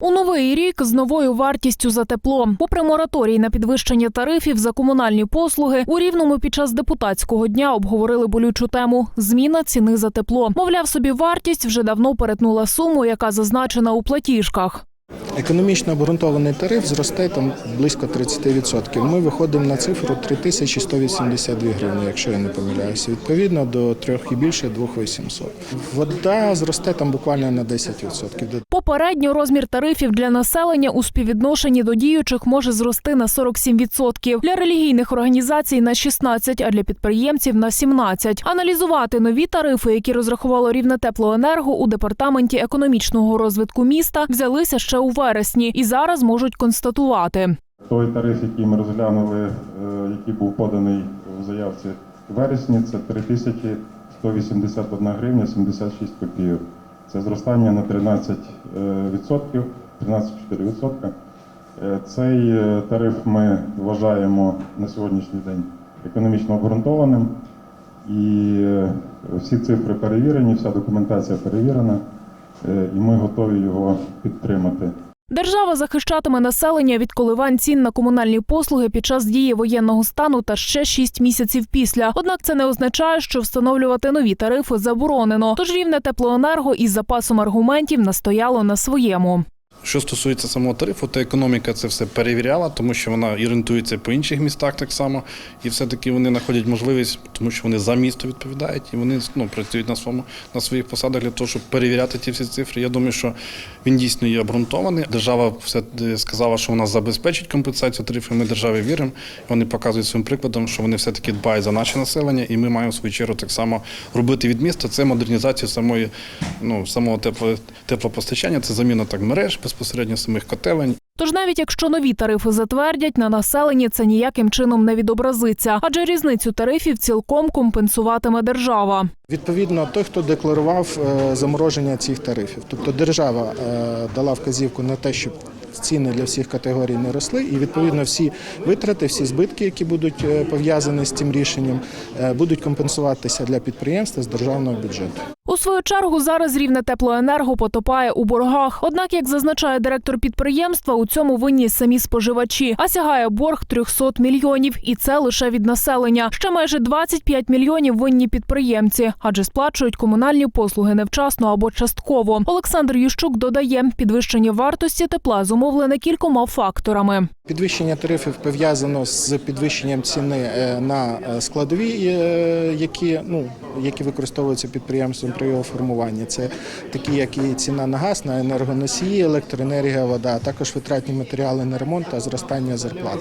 У новий рік з новою вартістю за тепло. Попри мораторій на підвищення тарифів за комунальні послуги, у рівному під час депутатського дня обговорили болючу тему зміна ціни за тепло. Мовляв, собі вартість вже давно перетнула суму, яка зазначена у платіжках. Економічно обґрунтований тариф зросте там близько 30%. Ми виходимо на цифру 3182 гривні, якщо я не помиляюся. Відповідно до трьох і більше 2800. Вода зросте там буквально на 10%. Попередньо розмір тарифів для населення у співвідношенні до діючих може зрости на 47%, для релігійних організацій на 16%, а для підприємців на 17%. Аналізувати нові тарифи, які розрахувало рівне теплоенерго у департаменті економічного розвитку міста, взялися ще у вересні і зараз можуть констатувати. Той тариф, який ми розглянули, е, який був поданий в заявці в вересні, це 3181 гривня 76 копійок. Це зростання на 13 е, відсотків, 13,4%. Е, Цей е, тариф ми вважаємо на сьогоднішній день економічно обґрунтованим. І всі цифри перевірені, вся документація перевірена, і ми готові його підтримати. Держава захищатиме населення від коливань цін на комунальні послуги під час дії воєнного стану та ще 6 місяців після. Однак це не означає, що встановлювати нові тарифи заборонено. Тож рівне теплоенерго із запасом аргументів настояло на своєму. Що стосується самого тарифу, то економіка це все перевіряла, тому що вона орієнтується по інших містах так само. І все-таки вони знаходять можливість, тому що вони за місто відповідають і вони ну, працюють на своєму на своїх посадах для того, щоб перевіряти ті всі цифри. Я думаю, що він дійсно є обґрунтований. Держава все е, сказала, що вона забезпечить компенсацію тарифів. Ми державі віримо. Вони показують своїм прикладом, що вони все-таки дбають за наше населення, і ми маємо в свою чергу так само робити від міста. Це модернізація самої ну самого тепло, теплопостачання, це заміна так мереж безпосередньо самих котелень. Тож навіть якщо нові тарифи затвердять, на населенні це ніяким чином не відобразиться, адже різницю тарифів цілком компенсуватиме держава. Відповідно, той, хто декларував е, замороження цих тарифів, тобто держава е, дала вказівку на те, щоб ціни для всіх категорій не росли, і відповідно всі витрати, всі збитки, які будуть е, пов'язані з цим рішенням, будуть компенсуватися для підприємства з державного бюджету. У свою чергу зараз рівне теплоенерго потопає у боргах. Однак, як зазначає директор підприємства, у цьому винні самі споживачі, а сягає борг 300 мільйонів, і це лише від населення. Ще майже 25 мільйонів винні підприємці, адже сплачують комунальні послуги невчасно або частково. Олександр Ющук додає, підвищення вартості тепла зумовлене кількома факторами. Підвищення тарифів пов'язано з підвищенням ціни е, на е, складові, е, які ну які використовуються підприємством при його формуванні. Це такі, як і ціна на газ, на енергоносії, електроенергія, вода, а також витратні матеріали на ремонт та зростання зарплат.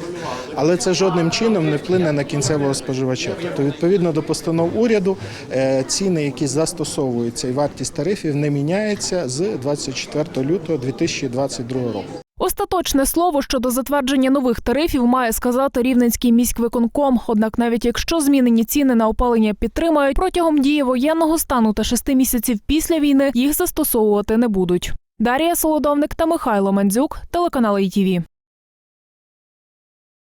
Але це жодним чином не вплине на кінцевого споживача. Тобто, відповідно до постанов уряду, е, ціни, які застосовуються, і вартість тарифів не міняється з 24 лютого 2022 року. Остаточне слово щодо затвердження нових тарифів має сказати Рівненський міськвиконком. Однак, навіть якщо змінені ціни на опалення підтримають, протягом дії воєнного стану та шести місяців після війни їх застосовувати не будуть. Дарія Солодовник та Михайло Мандзюк, телеканал ITV.